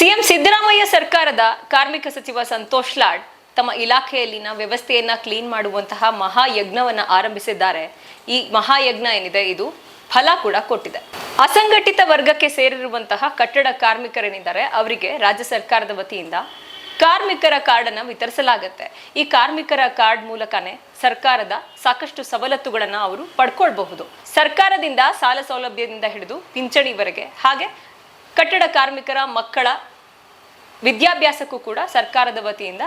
CM Siddaramaiah ಸರ್ಕಾರದ ಕಾರ್ಮಿಕ ಸಚಿವ ಸಂತೋಷ್ ಲಾಡ್ ತಮ್ಮ ಇಲಾಖೆಯಲ್ಲಿನ ವ್ಯವಸ್ಥೆಯನ್ನ ಕ್ಲೀನ್ ಮಾಡುವಂತಹ ಮಹಾಯಜ್ಞವನ್ನ ಆರಂಭಿಸಿದ್ದಾರೆ. ಈ ಮಹಾಯಜ್ಞ ಏನಿದೆ? ಇದು ಫಲ ಕೂಡ ಕೊಟ್ಟಿದೆ. ಅಸಂಘಟಿತ ವರ್ಗಕ್ಕೆ ಸೇರಿರುವಂತಹ ಕಟ್ಟಡ ಕಾರ್ಮಿಕರೇನಿದ್ದಾರೆ? ಅವರಿಗೆ ರಾಜ್ಯ ಸರ್ಕಾರದ ವತಿಯಿಂದ ಕಾರ್ಮಿಕರ ಕಾರ್ಡನ್ನು ವಿತರಿಸಲಾಗುತ್ತೆ. ಈ ಕಾರ್ಮಿಕರ ಕಾರ್ಡ್ ಮೂಲಕನೇ ಸರ್ಕಾರದ ಸಾಕಷ್ಟು ಸವಲತ್ತುಗಳನ್ನು ಅವರು ಪಡ್ಕೊಳ್ಬಹುದು. ಸರ್ಕಾರದಿಂದ ಸಾಲ ಸೌಲಭ್ಯದಿಂದ ಹಿಡಿದು ಪಿಂಚಣಿವರೆಗೆ ಹಾಗೆ ಕಟ್ಟಡ ಕಾರ್ಮಿಕರ ಮಕ್ಕಳ ವಿದ್ಯಾಭ್ಯಾಸಕ್ಕೂ ಕೂಡ ಸರ್ಕಾರದ ವತಿಯಿಂದ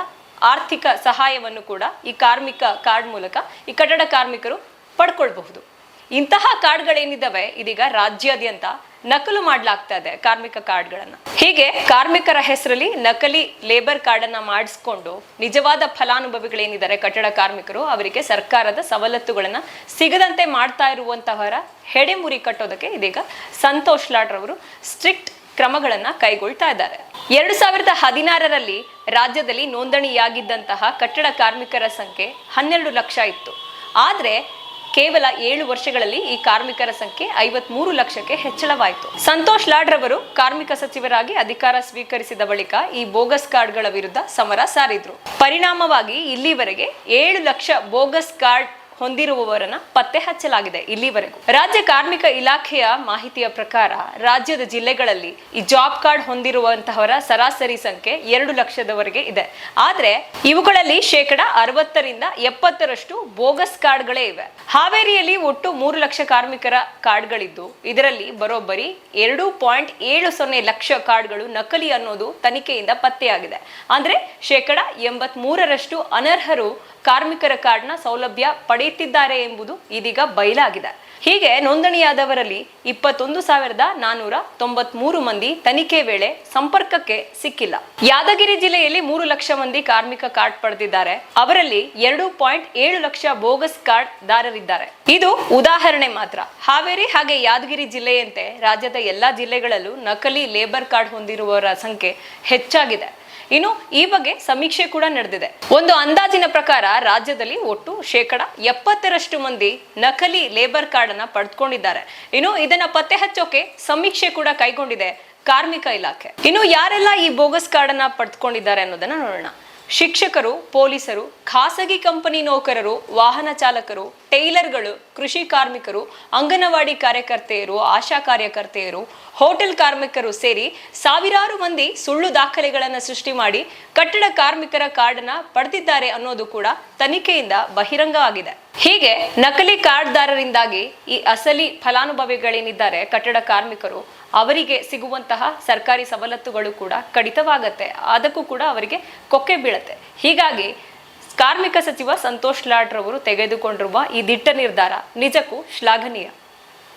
ಆರ್ಥಿಕ ಸಹಾಯವನ್ನು ಕೂಡ ಈ ಕಾರ್ಮಿಕ ಕಾರ್ಡ್ ಮೂಲಕ, ಈ ಕಟ್ಟಡ ಕಾರ್ಮಿಕರು ಪಡ್ಕೊಳ್ಬಹುದು. ಇಂತಹ ಕಾರ್ಡ್ಗಳೇನಿದ್ದಾವೆ ಇದೀಗ ರಾಜ್ಯಾದ್ಯಂತ ನಕಲು ಮಾಡಲಾಗ್ತಾ ಇದೆ ಕಾರ್ಮಿಕ ಕಾರ್ಡ್ಗಳನ್ನು. ಹೀಗೆ ಕಾರ್ಮಿಕರ ಹೆಸರಲ್ಲಿ ನಕಲಿ ಲೇಬರ್ ಕಾರ್ಡ್ ಅನ್ನ ಮಾಡಿಸ್ಕೊಂಡು ನಿಜವಾದ ಫಲಾನುಭವಿಗಳೇನಿದ್ದಾರೆ ಕಟ್ಟಡ ಕಾರ್ಮಿಕರು, ಅವರಿಗೆ ಸರ್ಕಾರದ ಸವಲತ್ತುಗಳನ್ನ ಸಿಗದಂತೆ ಮಾಡ್ತಾ ಇರುವಂತಹವರ ಹೆಡೆಮುರಿ ಕಟ್ಟೋದಕ್ಕೆ ಇದೀಗ ಸಂತೋಷ್ ಲಾಡ್ರವರು ಸ್ಟ್ರಿಕ್ಟ್ ಕ್ರಮಗಳನ್ನ ಕೈಗೊಳ್ತಾ ಇದ್ದಾರೆ. ಎರಡು ಸಾವಿರದ ಹದಿನಾರರಲ್ಲಿ ರಾಜ್ಯದಲ್ಲಿ ನೋಂದಣಿಯಾಗಿದ್ದಂತಹ ಕಟ್ಟಡ ಕಾರ್ಮಿಕರ ಸಂಖ್ಯೆ ಹನ್ನೆರಡು ಲಕ್ಷ ಇತ್ತು. ಆದ್ರೆ ಕೇವಲ ಏಳು ವರ್ಷಗಳಲ್ಲಿ ಈ ಕಾರ್ಮಿಕರ ಸಂಖ್ಯೆ ಐವತ್ಮೂರು ಲಕ್ಷಕ್ಕೆ ಹೆಚ್ಚಳವಾಯಿತು. ಸಂತೋಷ್ ಲಾಡ್ ರವರು ಕಾರ್ಮಿಕ ಸಚಿವರಾಗಿ ಅಧಿಕಾರ ಸ್ವೀಕರಿಸಿದ ಬಳಿಕ ಈ ಬೋಗಸ್ ಕಾರ್ಡ್ಗಳ ವಿರುದ್ಧ ಸಮರ ಸಾರಿದ್ರು. ಪರಿಣಾಮವಾಗಿ ಇಲ್ಲಿವರೆಗೆ ಏಳು ಲಕ್ಷ ಬೋಗಸ್ ಕಾರ್ಡ್ ಹೊಂದಿರುವವರನ್ನ ಪತ್ತೆ ಹಚ್ಚಲಾಗಿದೆ ಇಲ್ಲಿವರೆಗೂ. ರಾಜ್ಯ ಕಾರ್ಮಿಕ ಇಲಾಖೆಯ ಮಾಹಿತಿಯ ಪ್ರಕಾರ ರಾಜ್ಯದ ಜಿಲ್ಲೆಗಳಲ್ಲಿ ಈ ಜಾಬ್ ಕಾರ್ಡ್ ಹೊಂದಿರುವಂತಹವರ ಸರಾಸರಿ ಸಂಖ್ಯೆ ಎರಡು ಲಕ್ಷದವರೆಗೆ ಇದೆ. ಆದ್ರೆ ಇವುಗಳಲ್ಲಿ ಶೇಕಡ ಅರವತ್ತರಿಂದ ಎಪ್ಪತ್ತರಷ್ಟು ಬೋಗಸ್ ಕಾರ್ಡ್ಗಳೇ ಇವೆ. ಹಾವೇರಿಯಲ್ಲಿ ಒಟ್ಟು ಮೂರು ಲಕ್ಷ ಕಾರ್ಮಿಕರ ಕಾರ್ಡ್ಗಳಿದ್ದು, ಇದರಲ್ಲಿ ಬರೋಬ್ಬರಿ ಎರಡು ಪಾಯಿಂಟ್ ಏಳು ಸೊನ್ನೆ ಲಕ್ಷ ಕಾರ್ಡ್ಗಳು ನಕಲಿ ಅನ್ನೋದು ತನಿಖೆಯಿಂದ ಪತ್ತೆಯಾಗಿದೆ. ಅಂದ್ರೆ ಶೇಕಡ ಎಂಬತ್ ಮೂರರಷ್ಟು ಅನರ್ಹರು ಕಾರ್ಮಿಕರ ಕಾರ್ಡ್ನ ಸೌಲಭ್ಯ ಪಡೆಯುತ್ತಿದ್ದಾರೆ ಎಂಬುದು ಇದೀಗ ಬಯಲಾಗಿದೆ. ಹೀಗೆ ನೋಂದಣಿಯಾದವರಲ್ಲಿ ಇಪ್ಪತ್ತೊಂದು ಸಾವಿರದ ನಾನೂರ ತೊಂಬತ್ಮೂರು ಮಂದಿ ತನಿಖೆ ವೇಳೆ ಸಂಪರ್ಕಕ್ಕೆ ಸಿಕ್ಕಿಲ್ಲ. ಯಾದಗಿರಿ ಜಿಲ್ಲೆಯಲ್ಲಿ ಮೂರು ಲಕ್ಷ ಮಂದಿ ಕಾರ್ಮಿಕ ಕಾರ್ಡ್ ಪಡೆದಿದ್ದಾರೆ. ಅವರಲ್ಲಿ ಎರಡು ಪಾಯಿಂಟ್ ಏಳು ಲಕ್ಷ ಬೋಗಸ್ ಕಾರ್ಡ್ ದಾರರಿದ್ದಾರೆ ಇದು ಉದಾಹರಣೆ ಮಾತ್ರ. ಹಾವೇರಿ ಹಾಗೆ ಯಾದಗಿರಿ ಜಿಲ್ಲೆಯಂತೆ ರಾಜ್ಯದ ಎಲ್ಲಾ ಜಿಲ್ಲೆಗಳಲ್ಲೂ ನಕಲಿ ಲೇಬರ್ ಕಾರ್ಡ್ ಹೊಂದಿರುವವರ ಸಂಖ್ಯೆ ಹೆಚ್ಚಾಗಿದೆ. ಇನ್ನು ಈ ಬಗ್ಗೆ ಸಮೀಕ್ಷೆ ಕೂಡ ನಡೆದಿದೆ. ಒಂದು ಅಂದಾಜಿನ ಪ್ರಕಾರ ರಾಜ್ಯದಲ್ಲಿ ಒಟ್ಟು ಶೇಕಡ ಎಪ್ಪತ್ತರಷ್ಟು ಮಂದಿ ನಕಲಿ ಲೇಬರ್ ಕಾರ್ಡ್ ಅನ್ನ ಪಡೆದುಕೊಂಡಿದ್ದಾರೆ. ಇನ್ನು ಇದನ್ನ ಪತ್ತೆ ಹಚ್ಚೋಕೆ ಸಮೀಕ್ಷೆ ಕೂಡ ಕೈಗೊಂಡಿದೆ ಕಾರ್ಮಿಕ ಇಲಾಖೆ. ಇನ್ನು ಯಾರೆಲ್ಲ ಈ ಬೋಗಸ್ ಕಾರ್ಡ್ ಅನ್ನ ಪಡೆದುಕೊಂಡಿದ್ದಾರೆ ಅನ್ನೋದನ್ನ ನೋಡೋಣ. ಶಿಕ್ಷಕರು, ಪೊಲೀಸರು, ಖಾಸಗಿ ಕಂಪನಿ ನೌಕರರು, ವಾಹನ ಚಾಲಕರು, ಟೈಲರ್ಗಳು, ಕೃಷಿ ಕಾರ್ಮಿಕರು, ಅಂಗನವಾಡಿ ಕಾರ್ಯಕರ್ತೆಯರು, ಆಶಾ ಕಾರ್ಯಕರ್ತೆಯರು, ಹೋಟೆಲ್ ಕಾರ್ಮಿಕರು ಸೇರಿ ಸಾವಿರಾರು ಮಂದಿ ಸುಳ್ಳು ದಾಖಲೆಗಳನ್ನು ಸೃಷ್ಟಿ ಮಾಡಿ ಕಟ್ಟಡ ಕಾರ್ಮಿಕರ ಕಾರ್ಡನ್ನ ಪಡೆದಿದ್ದಾರೆ ಅನ್ನೋದು ಕೂಡ ತನಿಖೆಯಿಂದ ಬಹಿರಂಗವಾಗಿದೆ ಹೀಗೆ ನಕಲಿ ಕಾರ್ಡ್ದಾರರಿಂದಾಗಿ ಈ ಅಸಲಿ ಫಲಾನುಭವಿಗಳೇನಿದ್ದಾರೆ, ಕಟ್ಟಡ ಕಾರ್ಮಿಕರು ಅವರಿಗೆ ಸಿಗುವಂತಹ ಸರ್ಕಾರಿ ಸವಲತ್ತುಗಳು ಕೂಡ ಕಡಿತವಾಗತ್ತೆ. ಅದಕ್ಕೂ ಕೂಡ ಅವರಿಗೆ ಕೊಕ್ಕೆ ಬೀಳತ್ತೆ. ಹೀಗಾಗಿ ಕಾರ್ಮಿಕ ಸಚಿವ ಸಂತೋಷ್ ಲಾಡ್ರವರು ತೆಗೆದುಕೊಂಡಿರುವ ಈ ದಿಟ್ಟ ನಿರ್ಧಾರ ನಿಜಕ್ಕೂ ಶ್ಲಾಘನೀಯ.